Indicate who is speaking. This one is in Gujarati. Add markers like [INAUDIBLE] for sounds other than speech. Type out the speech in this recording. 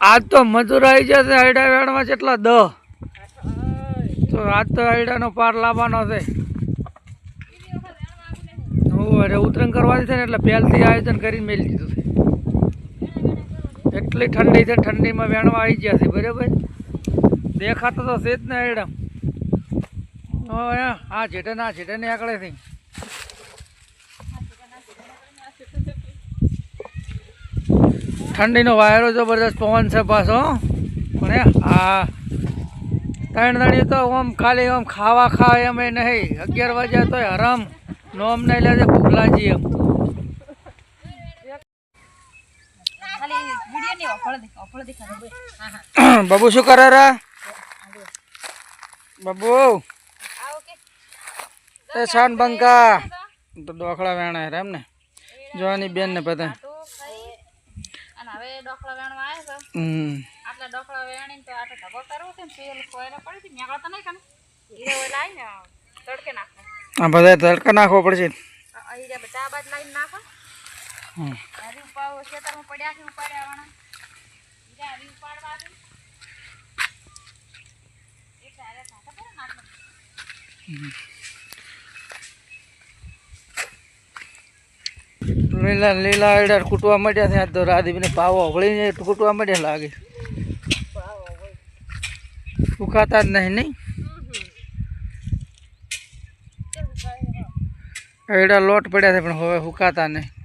Speaker 1: આજ તો મજૂર આવી જશે આયડા વેણમાં કેટલા દહ તો આજ તો આયડાનો પાર લાવવાનો છે. અરે ઉતરણ કરવાની છે ને એટલે પહેલથી આયોજન કરીને મેળી દીધું છે. એટલી ઠંડી છે, ઠંડીમાં વેણવા આવી ગયા છે, બરાબર? દેખાતો તો છે જ ને આયડા આ છેટે ના છેટે ને આકડે થી ઠંડીનો વાયરો જબરદસ્ત પવન છે પાછો. અને આ ત્રણ દણી તો આમ ખાલી આમ ખાવા ખાવા એમ નહીં. અગિયાર વાગ્યા તોય હરામ. નોમ નહીં લે છે ભૂખ એમ. [COUGHS] બાબુ શું કરે રે? બાબુ. એ શાન બંકા. તો ડોખડા વેણા એમ ને. જોવાની બેન ને પતા
Speaker 2: હવે ડોકળા વેણવા આવ્યો આટલા ડોકળા વેણીને તો આટલો ઢગો કરવો છે ને તેલ કોયલા પડી હતી નીકળો તો નહીં કાને હીરે ઓલા આવીને તડકે નાખો.
Speaker 1: આ બધા તડકા નાખવો પડશે.
Speaker 2: અહીં જે બધા બાદ લાવીને નાખો. હરી ઉપાવ ખેતરમાં પડ્યા છે ઉપાડ્યા વાળા હીરા હરી ઉપાડવા એટલે હારે સાથે કરે ને
Speaker 1: લીલા લીલા એડા કૂટવા માંડ્યા છે. તો રાધીને પાવો વળીને કૂટવા માંડ્યા લાગે. સુકાતા જ નહીં નહીં? એડા લોટ પડ્યા છે પણ હવે સુકાતા નહીં.